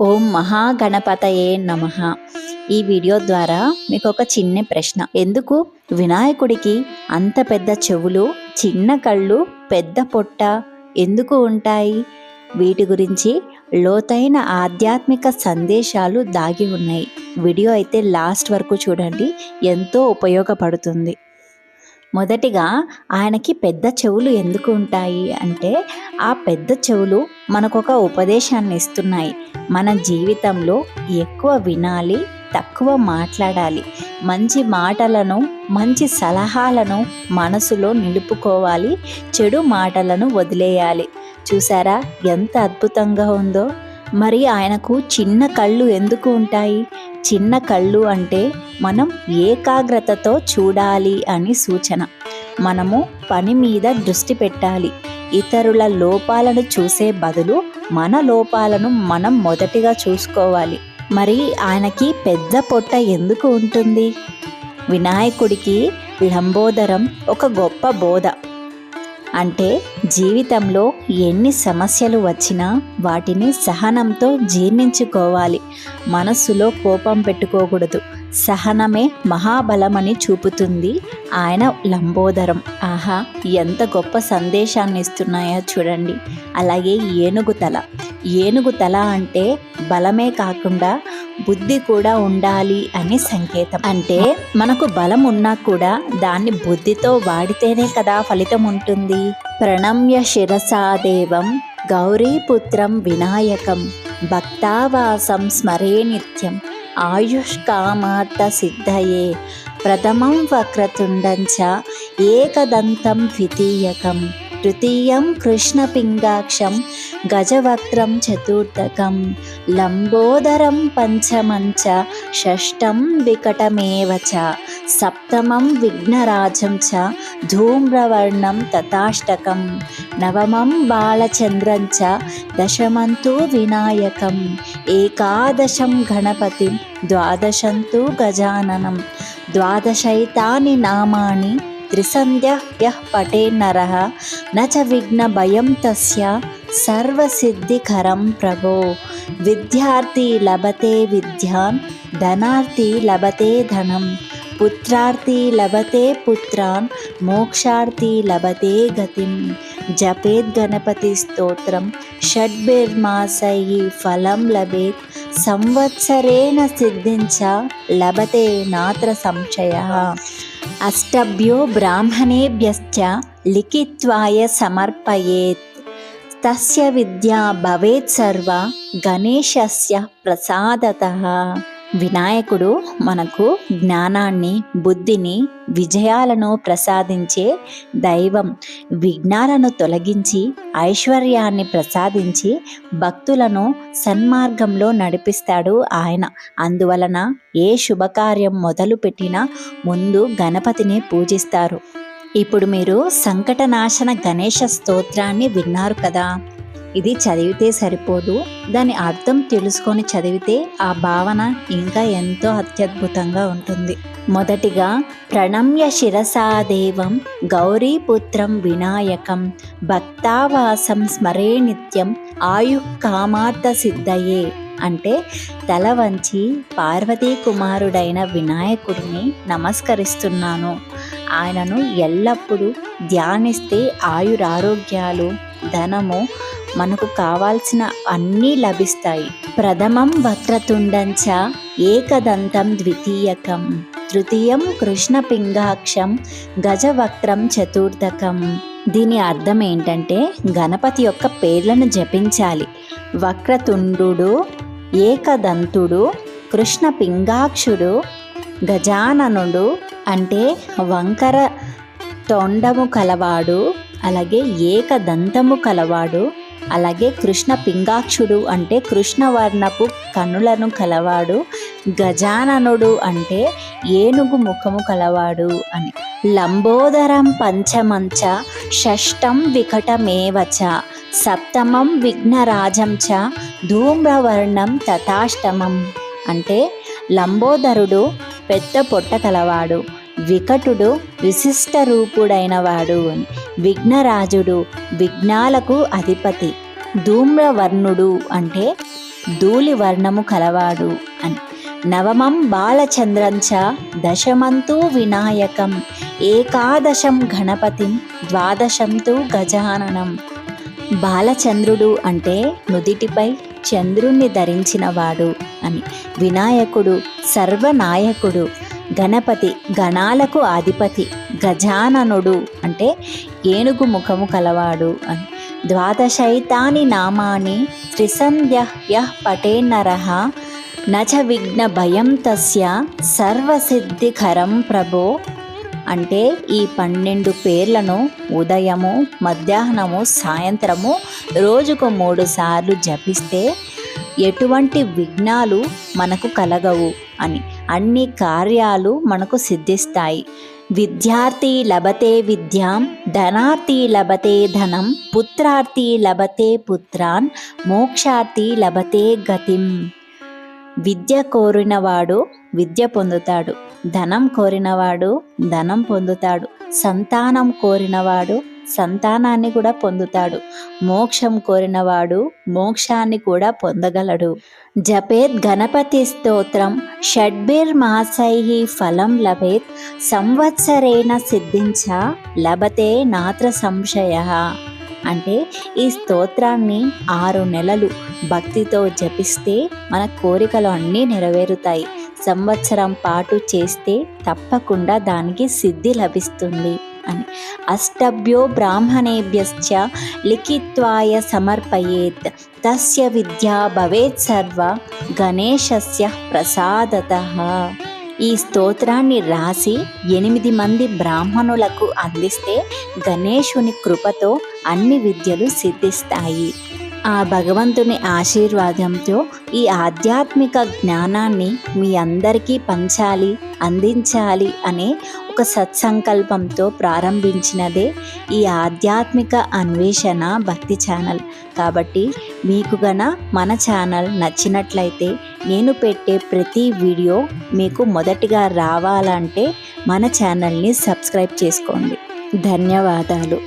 ఓం మహాగణపతయే నమ. ఈ వీడియో ద్వారా మీకు ఒక చిన్న ప్రశ్న. ఎందుకు? వినాయకుడికి అంత పెద్ద చెవులు చిన్న కళ్ళు పెద్ద పొట్ట ఎందుకు ఉంటాయి? వీటి గురించి లోతైన ఆధ్యాత్మిక సందేశాలు దాగి ఉన్నాయి. వీడియో అయితే లాస్ట్ వరకు చూడండి. ఎంతో ఉపయోగపడుతుంది. మొదటిగా ఆయనకి పెద్ద చెవులు ఎందుకు ఉంటాయి అంటే ఆ పెద్ద చెవులు మనకొక ఉపదేశాన్ని ఇస్తున్నాయి. మన జీవితంలో ఎక్కువ వినాలి తక్కువ మాట్లాడాలి. మంచి మాటలను మంచి సలహాలను మనసులో నిలుపుకోవాలి చెడు మాటలను వదిలేయాలి. చూసారా ఎంత అద్భుతంగా ఉందో? మరి ఆయనకు చిన్న కళ్ళు ఎందుకు ఉంటాయి? చిన్న కళ్ళు అంటే మనం ఏకాగ్రతతో చూడాలి అని సూచన. మనము పని మీద దృష్టి పెట్టాలి. ఇతరుల లోపాలను చూసే బదులు మన లోపాలను మనం మొదటిగా చూసుకోవాలి. మరి ఆయనకి పెద్ద పొట్ట ఎందుకు ఉంటుంది? వినాయకుడికి లంబోదరం ఒక గొప్ప బోధ. అంటే జీవితంలో ఎన్ని సమస్యలు వచ్చినా వాటిని సహనంతో జీర్ణించుకోవాలి. మనస్సులో కోపం పెట్టుకోకూడదు. సహనమే మహాబలమని చూపుతుంది ఆయన లంబోదరం. ఆహా ఎంత గొప్ప సందేశాన్ని ఇస్తున్నాయో చూడండి. అలాగే ఏనుగు తల. ఏనుగు తల అంటే బలమే కాకుండా బుద్ధి కూడా ఉండాలి అని సంకేతం. అంటే మనకు బలం ఉన్నా కూడా దాన్ని బుద్ధితో వాడితేనే కదా ఫలితం ఉంటుంది. ప్రణమ్య శిరసాదేవం గౌరీపుత్రం వినాయకం భక్తావాసం స్మరే నిత్యం ఆయుష్కామార్థ సిద్ధయే ప్రథమం వక్రతుండంచ ఏకదంతం ద్వితీయకం తృతీయం కృష్ణపింగాక్షం గజవక్త్రం చతుర్థకం లంబోదరం పంచమంచ షష్టం వికటమేవ చ సప్తమం విఘ్నరాజం చ ధూమ్రవర్ణం తథాష్టకం నవమం బాలచంద్రం చ దశమంతు వినాయకం ఏకాదశం గణపతిం ద్వాదశంతు గజాననం ద్వాదశైతాని నామాని త్రిసంధ్య పటే నర నచ విఘ్న భయం తస్య సర్వసిద్ధికరం ప్రభో విద్యార్థి లభతే విద్యాన్ ధనార్థి లభతే ధనం పుత్రార్థి లభతే పుత్రాన్ మోక్షార్థి లభతే గతిం జపేద్ గణపతి స్తోత్రం షడ్బిర్మాసై ఫలం లభేత్ సంవత్సరేణ సిద్ధించ లభతే నాత్ర సంశయ అష్టభ్యో బ్రాహ్మణేభ్యశ్చ లిఖిత్వాయ సమర్పయేత్. తస్య విద్యా భవేత్ సర్వ గణేశస్య ప్రసాదత. వినాయకుడు మనకు జ్ఞానాన్ని బుద్ధిని విజయాలను ప్రసాదించే దైవం. విఘ్నాలను తొలగించి ఐశ్వర్యాన్ని ప్రసాదించి భక్తులను సన్మార్గంలో నడిపిస్తాడు ఆయన. అందువలన ఏ శుభకార్యం మొదలుపెట్టినా ముందు గణపతిని పూజిస్తారు. ఇప్పుడు మీరు సంకటనాశన గణేష స్తోత్రాన్ని విన్నారు కదా? ఇది చదివితే సరిపోదు. దాని అర్థం తెలుసుకొని చదివితే ఆ భావన ఇంకా ఎంతో అత్యద్భుతంగా ఉంటుంది. మొదటిగా ప్రణమ్య శిరసాదేవం గౌరీపుత్రం వినాయకం భక్తావాసం స్మరే నిత్యం ఆయు కామార్థ సిద్ధయే అంటే తల వంచి పార్వతీ కుమారుడైన వినాయకుడిని నమస్కరిస్తున్నాను. ఆయనను ఎల్లప్పుడూ ధ్యానిస్తే ఆయురారోగ్యాలు ధనము మనకు కావాల్సిన అన్నీ లభిస్తాయి. ప్రథమం వక్రతుండంచ ఏకదంతం ద్వితీయకం. తృతీయం కృష్ణపింగాక్షం గజవక్త్రం చతుర్థకం. దీని అర్థం ఏంటంటే గణపతి యొక్క పేర్లను జపించాలి. వక్రతుండు ఏకదంతుడు కృష్ణ పింగాక్షుడు గజాననుడు అంటే వంకర తొండము కలవాడు అలాగే ఏకదంతము కలవాడు అలాగే కృష్ణ పింగాక్షుడు అంటే కృష్ణవర్ణపు కనులను కలవాడు గజాననుడు అంటే ఏనుగు ముఖము కలవాడు అని. లంబోదరం పంచమంచ షష్టం వికటమేవచ సప్తమం విఘ్నరాజం చ ధూమ్రవర్ణం తథాష్టమం అంటే లంబోదరుడు పెద్ద పొట్ట కలవాడు వికటుడు విశిష్ట రూపుడైనవాడు అని. విఘ్నరాజుడు విఘ్నాలకు అధిపతి. ధూమ్రవర్ణుడు అంటే ధూళి వర్ణము కలవాడు అని. నవమం బాలచంద్రంచ దశమంతు వినాయకం ఏకాదశం గణపతిం ద్వాదశంతు గజాననం. బాలచంద్రుడు అంటే నుదిటిపై చంద్రుణ్ణి ధరించినవాడు అని. వినాయకుడు సర్వనాయకుడు గణపతి గణాలకు అధిపతి గజాననుడు అంటే ఏనుగు ముఖము కలవాడు అని. ద్వాదశైతాని నామాని త్రిసంధ్య పటే నర నచ విఘ్న భయం తస్య సర్వసిద్ధికరం ప్రభో అంటే ఈ పన్నెండు పేర్లను ఉదయము మధ్యాహ్నము సాయంత్రము రోజుకు మూడు సార్లు జపిస్తే ఎటువంటి విఘ్నాలు మనకు కలగవు అని. అన్ని కార్యాలు మనకు సిద్ధిస్తాయి. విద్యార్థి లభతే విద్యాం ధనార్థి లభతే ధనం పుత్రార్థి లభతే పుత్రాన్ మోక్షార్థి లభతే గతిం. విద్య కోరినవాడు విద్య పొందుతాడు. ధనం కోరినవాడు ధనం పొందుతాడు. సంతానం కోరినవాడు సంతానాన్ని కూడా పొందుతాడు. మోక్షం కోరినవాడు మోక్షాన్ని కూడా పొందగలడు. జపేత్ గణపతి స్తోత్రం షడ్భిర్ మాసై ఫలం లభేత్ సంవత్సరేణ సిద్ధించ లభతే నాత్ర సంశయ. అంటే ఈ స్తోత్రాన్ని ఆరు నెలలు భక్తితో జపిస్తే మన కోరికలు అన్నీ నెరవేరుతాయి. సంవత్సరం పాటు చేస్తే తప్పకుండా దానికి సిద్ధి లభిస్తుంది. అని. అష్టభ్యో బ్రాహ్మణేభ్యశ్చ లిఖిత్వాయ సమర్పయేత్. తస్య విద్యా భవేత్ సర్వ గణేశస్య ప్రసాదత. ఈ స్తోత్రాన్ని రాసి ఎనిమిది మంది బ్రాహ్మణులకు అందిస్తే గణేశుని కృపతో అన్ని విద్యలు సిద్ధిస్తాయి. ఆ భగవంతుని ఆశీర్వాదంతో ఈ ఆధ్యాత్మిక జ్ఞానాన్ని మీ అందరికీ పంచాలి అందించాలి అనే ఒక సత్సంకల్పంతో ప్రారంభించినదే ఈ ఆధ్యాత్మిక అన్వేషణ భక్తి ఛానల్. కాబట్టి మీకు గన మన ఛానల్ నచ్చినట్లయితే నేను పెట్టే ప్రతి వీడియో మీకు మొదటిగా రావాలంటే మన ఛానల్ని సబ్స్క్రైబ్ చేసుకోండి. ధన్యవాదాలు.